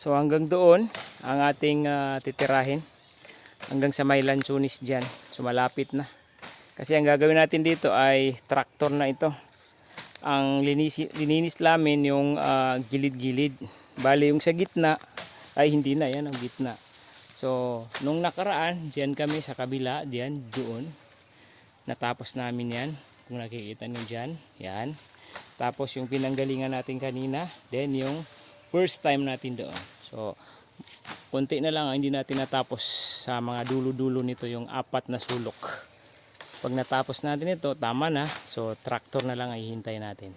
So hanggang doon ang ating ah, titirahin. Hanggang sa may lansunis dyan. So malapit na. Kasi ang gagawin natin dito ay tractor na ito. Ang linis, lininis namin yung ah, gilid-gilid. Bali yung sa gitna ay hindi na yan ang gitna. So nung nakaraan, dyan kami sa kabila, dyan, doon. Natapos namin yan. Kung nakikita nyo dyan, yan. Tapos yung pinanggalingan natin kanina, then yung first time natin doon. So, konti na lang ang hindi natin natapos sa mga dulo-dulo nito yung apat na sulok. Pag natapos natin ito, tama na. So, tractor na lang ay hintay natin.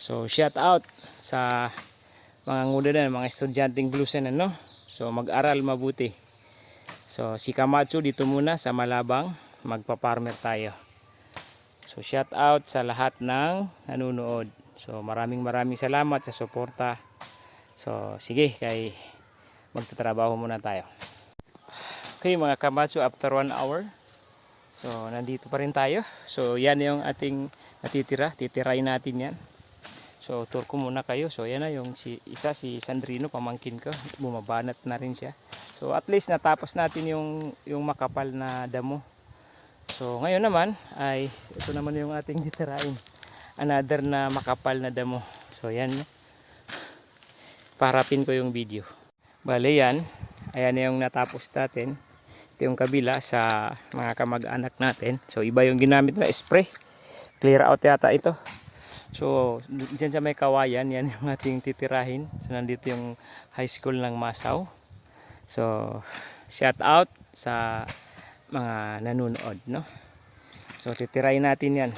So, shout out sa mga nguda na, mga estudyanteng bluesan ano. So, mag-aral mabuti. So, si Camacho dito muna sa Malabang, magpa-farmer tayo. So, shout out sa lahat ng nanonood. So, maraming maraming salamat sa suporta. So, sige, kay magtatrabaho muna tayo. Okay, mga kamatsu, after one hour. So, nandito pa rin tayo. So, yan yung ating natitira. Titirain natin yan. So, tour ko muna kayo. So, yan na yung si, isa, si Sandrino, pamangkin ko. Bumabanat na rin siya. So, at least natapos natin yung, yung makapal na damo. So, ngayon naman ay ito naman yung ating titirain. Another na makapal na damo. So, yan. Parapin ko yung video. Bale yan. Ayan yung natapos natin. Ito yung kabila sa mga kamag-anak natin. So, iba yung ginamit na spray. Clear out yata ito. So, dyan sa may kawayan, yan yung ating titirahin. So, nandito yung high school ng Masaw. So, shout out sa mga nanonood, no? So, titirahin natin yan.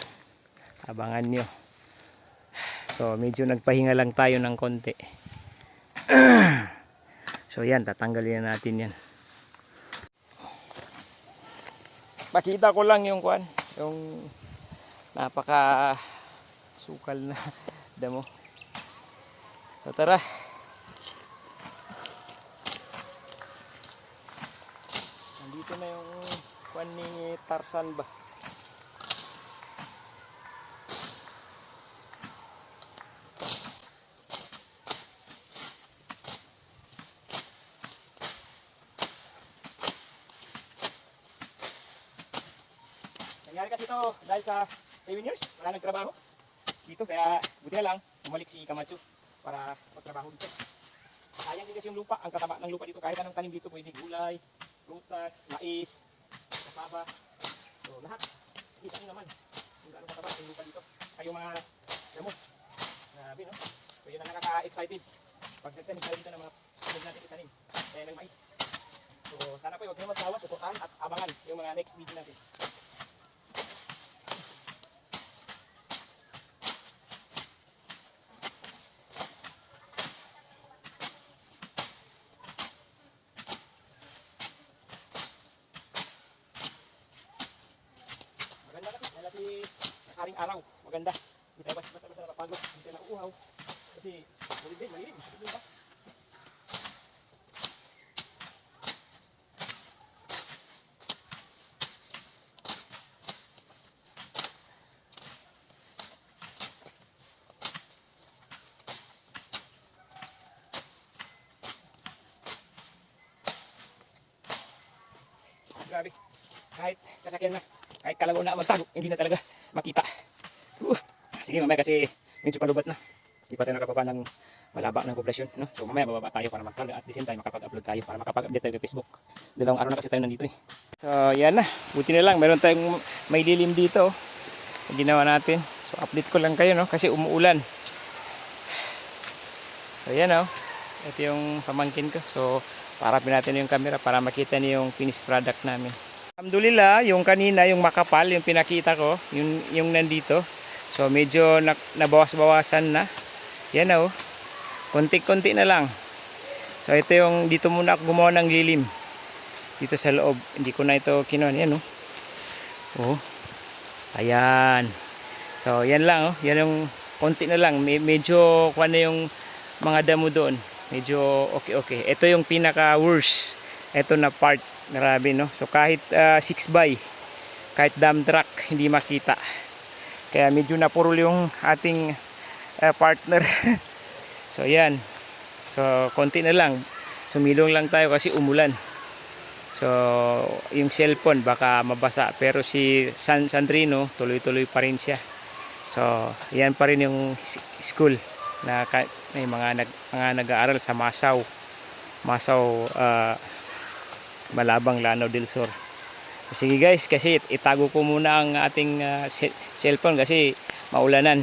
Abangan nyo. So, medyo nagpahinga lang tayo ng konti. so, yan. Tatanggalin na natin yan. Pakita ko lang yung kwan. Yung napaka sukal na damo. So, tara. Nandito na yung kwan ni Tarsan ba? Nangyari kasi ito dahil sa 7 years, wala nagtrabaho dito. Kaya buti na lang, bumalik si Camacho para magtrabaho dito. Sayang din kasi yung lupa, ang kataba ng lupa dito. Kahit anong tanim dito, pwede gulay, prutas, mais, kasaba. So lahat, kita nyo naman kung gaano kataba yung lupa dito. Ay mga damo. Grabe no? So yun ang nakaka-excited. Pag nagtanim dito ng mga huwag natin itanim. Kaya ng mais. So sana po huwag nyo magsawa, suportahan at abangan yung mga next video natin. Maganda kasi, dahil kasi nakaring araw, maganda. Hindi tayo basta basta napapagod, hindi tayo nauuhaw. Kasi, malilim malilim. Malilim ba? Grabe. Kahit sasakyan na, kahit kalabaw na magtago, hindi na talaga makita. Uh, sige mamaya kasi medyo palubat na. Hindi pa tayo nakababa ng malaba ng poblasyon. No? So mamaya bababa tayo para magkarga at the same time makapag-upload tayo para makapag-update tayo sa Facebook. Dalawang araw na kasi tayo nandito eh. So yan na, buti na lang. Meron tayong may dilim dito. oh. Ginawa natin. So update ko lang kayo no kasi umuulan. So yan oh. Ito yung pamangkin ko. So parapin natin yung camera para makita niyo yung finished product namin. Alhamdulillah, yung kanina, yung makapal, yung pinakita ko, yung, yung nandito. So, medyo na, nabawas-bawasan na. Yan oh. Konti-konti na lang. So, ito yung, dito muna ako gumawa ng lilim. Dito sa loob. Hindi ko na ito kinuha. Yan, oh. Oh. Ayan. So, yan lang, oh. Yan yung konti na lang. Me- medyo, kuha na yung mga damo doon. Medyo okay-okay. Ito yung pinaka-worst. Ito na part. Grabe, no? So, kahit 6 by, kahit dump truck, hindi makita. Kaya medyo napurol yung ating uh, partner. so, yan. So, konti na lang. Sumilong lang tayo kasi umulan. So, yung cellphone baka mabasa. Pero si San Sandrino, tuloy-tuloy pa rin siya. So, yan pa rin yung school na may mga, nag, mga nag-aaral sa Masaw. Masaw, ah, Malabang, Lanao del Sur. Sige guys, kasi itago ko muna ang ating se- cellphone kasi maulanan.